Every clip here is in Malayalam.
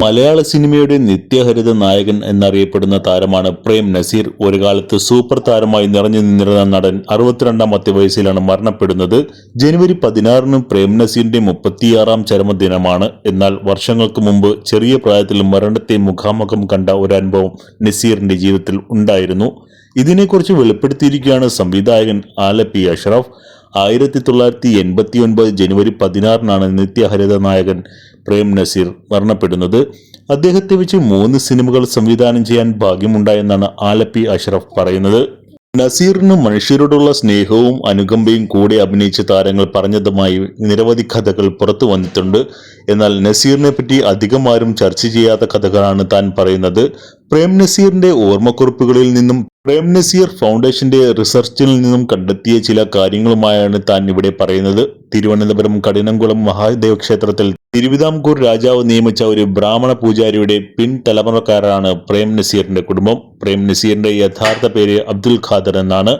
മലയാള സിനിമയുടെ നിത്യഹരിത നായകൻ എന്നറിയപ്പെടുന്ന താരമാണ് പ്രേം നസീർ. ഒരു കാലത്ത് സൂപ്പർ താരമായി നിറഞ്ഞു നിന്നിരുന്ന നടൻ അറുപത്തിരണ്ടാമത്തെ വയസ്സിലാണ് മരണപ്പെടുന്നത്. ജനുവരി പതിനാറിന് പ്രേം നസീറിന്റെ മുപ്പത്തിയാറാം ചരമദിനമാണ്. എന്നാൽ വർഷങ്ങൾക്ക് മുമ്പ് ചെറിയ പ്രായത്തിൽ മരണത്തെ മുഖാമുഖം കണ്ട ഒരു അനുഭവം നസീറിന്റെ ജീവിതത്തിൽ ഉണ്ടായിരുന്നു. ഇതിനെക്കുറിച്ച് വെളിപ്പെടുത്തിയിരിക്കുകയാണ് സംവിധായകൻ ആലപ്പി അഷ്റഫ്. ആയിരത്തി തൊള്ളായിരത്തി എൺപത്തി ഒൻപത് ജനുവരി പതിനാറിനാണ് നിത്യഹരിത നായകൻ പ്രേം നസീർ മരണപ്പെടുന്നത്. അദ്ദേഹത്തെ വെച്ച് മൂന്ന് സിനിമകൾ സംവിധാനം ചെയ്യാൻ ഭാഗ്യമുണ്ടായെന്നാണ് ആലപ്പി അഷ്റഫ് പറയുന്നത്. നസീറിന് മനുഷ്യരോടുള്ള സ്നേഹവും അനുകമ്പയും കൂടെ അഭിനയിച്ച താരങ്ങൾ പറഞ്ഞതുമായി നിരവധി കഥകൾ പുറത്തു വന്നിട്ടുണ്ട്. എന്നാൽ നസീറിനെ പറ്റി അധികം ആരും ചർച്ച ചെയ്യാത്ത കഥകളാണ് താൻ പറയുന്നത്. പ്രേം നസീറിന്റെ ഓർമ്മക്കുറിപ്പുകളിൽ നിന്നും പ്രേം നസീർ ഫൗണ്ടേഷന്റെ റിസർച്ചിൽ നിന്നും കണ്ടെത്തിയ ചില കാര്യങ്ങളുമായാണ് താൻ ഇവിടെ പറയുന്നത്. തിരുവനന്തപുരം കഠിനംകുളം മഹാദേവ ക്ഷേത്രത്തിൽ തിരുവിതാംകൂർ രാജാവ് നിയമിച്ച ഒരു ബ്രാഹ്മണ പൂജാരിയുടെ പിൻതലമുറക്കാരാണ് പ്രേം നസീറിന്റെ കുടുംബം. പ്രേം നസീറിന്റെ യഥാർത്ഥ പേര് അബ്ദുൽ ഖാദർ എന്നാണ്.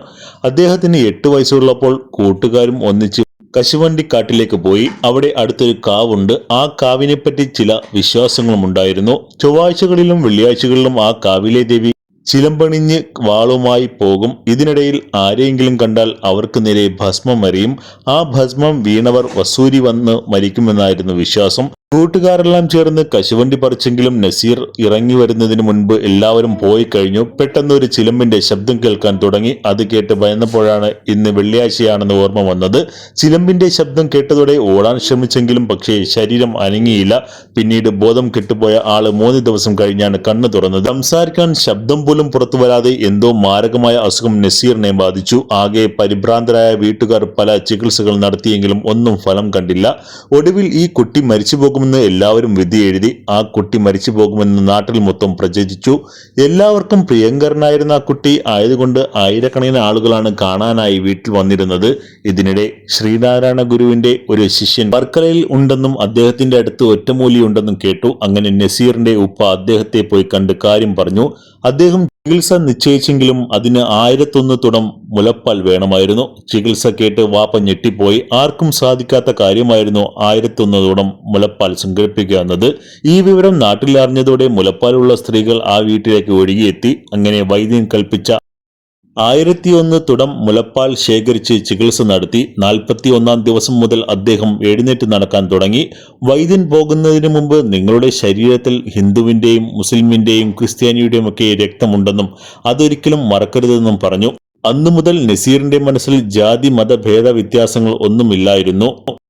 അദ്ദേഹത്തിന് എട്ട് വയസ്സുള്ളപ്പോൾ കൂട്ടുകാരും ഒന്നിച്ച് കശുവണ്ടിക്കാട്ടിലേക്ക് പോയി. അവിടെ അടുത്തൊരു കാവുണ്ട്. ആ കാവിനെപ്പറ്റി ചില വിശ്വാസങ്ങളും ഉണ്ടായിരുന്നു ചൊവ്വാഴ്ചകളിലും വെള്ളിയാഴ്ചകളിലും ആ കാവിലെ ദേവി ചിലമ്പണിഞ്ഞ് വാളുമായി പോകും. ഇതിനിടയിൽ ആരെയെങ്കിലും കണ്ടാൽ അവർക്ക് നേരെ ഭസ്മം എറിയും ആ ഭസ്മം വീണവർ വസൂരി വന്ന് മരിക്കുമെന്നായിരുന്നു വിശ്വാസം. കൂട്ടുകാരെല്ലാം ചേർന്ന് കശുവണ്ടി പറിച്ചെങ്കിലും നസീർ ഇറങ്ങി വരുന്നതിന് മുൻപ് എല്ലാവരും പോയി കഴിഞ്ഞു. പെട്ടെന്ന് ഒരു ചിലമ്പിന്റെ ശബ്ദം കേൾക്കാൻ തുടങ്ങി. അത് കേട്ട് ഭയന്നപ്പോഴാണ് ഇന്ന് വെള്ളിയാഴ്ചയാണെന്ന് ഓർമ്മ വന്നത്. ചിലമ്പിന്റെ ശബ്ദം കേട്ടതോടെ ഓടാൻ ശ്രമിച്ചെങ്കിലും പക്ഷേ ശരീരം അനങ്ങിയില്ല. പിന്നീട് ബോധം കെട്ടുപോയ ആൾ മൂന്ന് ദിവസം കഴിഞ്ഞാണ് കണ്ണു തുറന്നത്. സംസാരിക്കാൻ ശബ്ദം പോലും പുറത്തു വരാതെ എന്തോ മാരകമായ അസുഖം നസീറിനെ ബാധിച്ചു. ആകെ പരിഭ്രാന്തരായ വീട്ടുകാർ പല ചികിത്സകൾ നടത്തിയെങ്കിലും ഒന്നും ഫലം കണ്ടില്ല. ഒടുവിൽ ഈ കുട്ടി മരിച്ചു പോകുമെന്ന് എല്ലാവരും വിധി എഴുതി ആ കുട്ടി മരിച്ചു പോകുമെന്ന് നാട്ടിൽ മൊത്തം പ്രചരിച്ചു എല്ലാവർക്കും പ്രിയങ്കരനായിരുന്ന ആ കുട്ടി ആയതുകൊണ്ട് ആയിരക്കണക്കിന് ആളുകളാണ് കാണാനായി വീട്ടിൽ വന്നിരുന്നത്. ഇതിനിടെ ശ്രീനാരായണ ഗുരുവിന്റെ ഒരു ശിഷ്യൻ വർക്കലയിൽ ഉണ്ടെന്നും അദ്ദേഹത്തിന്റെ അടുത്ത് ഒറ്റമൂലി ഉണ്ടെന്നും കേട്ടു. അങ്ങനെ നസീറിന്റെ ഉപ്പ അദ്ദേഹത്തെ പോയി കണ്ട് കാര്യം പറഞ്ഞു. അദ്ദേഹം ചികിത്സ നിശ്ചയിച്ചെങ്കിലും അതിന് ആയിരത്തൊന്ന് തുടം മുലപ്പാൽ വേണമായിരുന്നു. ചികിത്സ കേട്ട് വാപ്പ ഞെട്ടിപ്പോയി. ആർക്കും സാധിക്കാത്ത കാര്യമായിരുന്നു ആയിരത്തൊന്ന് തുടം മുലപ്പാൽ സംഘടിപ്പിക്കുക എന്നത്. ഈ വിവരം നാട്ടിലറിഞ്ഞതോടെ മുലപ്പാലുള്ള സ്ത്രീകൾ ആ വീട്ടിലേക്ക് ഒഴുകിയെത്തി. അങ്ങനെ വൈദ്യം കൽപ്പിച്ച ആയിരത്തിയൊന്ന് തുടം മുലപ്പാൽ ശേഖരിച്ച് ചികിത്സ നടത്തി നാൽപ്പത്തി ഒന്നാം ദിവസം മുതൽ അദ്ദേഹം എഴുന്നേറ്റ് നടക്കാൻ തുടങ്ങി. വൈദ്യൻ പോകുന്നതിന് മുമ്പ് നിങ്ങളുടെ ശരീരത്തിൽ ഹിന്ദുവിന്റെയും മുസ്ലിമിന്റെയും ക്രിസ്ത്യാനിയുടെയും ഒക്കെ രക്തമുണ്ടെന്നും അതൊരിക്കലും മറക്കരുതെന്നും പറഞ്ഞു. അന്നു മുതൽ നസീറിന്റെ മനസ്സിൽ ജാതി മത ഭേദ വ്യത്യാസങ്ങൾ ഒന്നുമില്ലായിരുന്നു.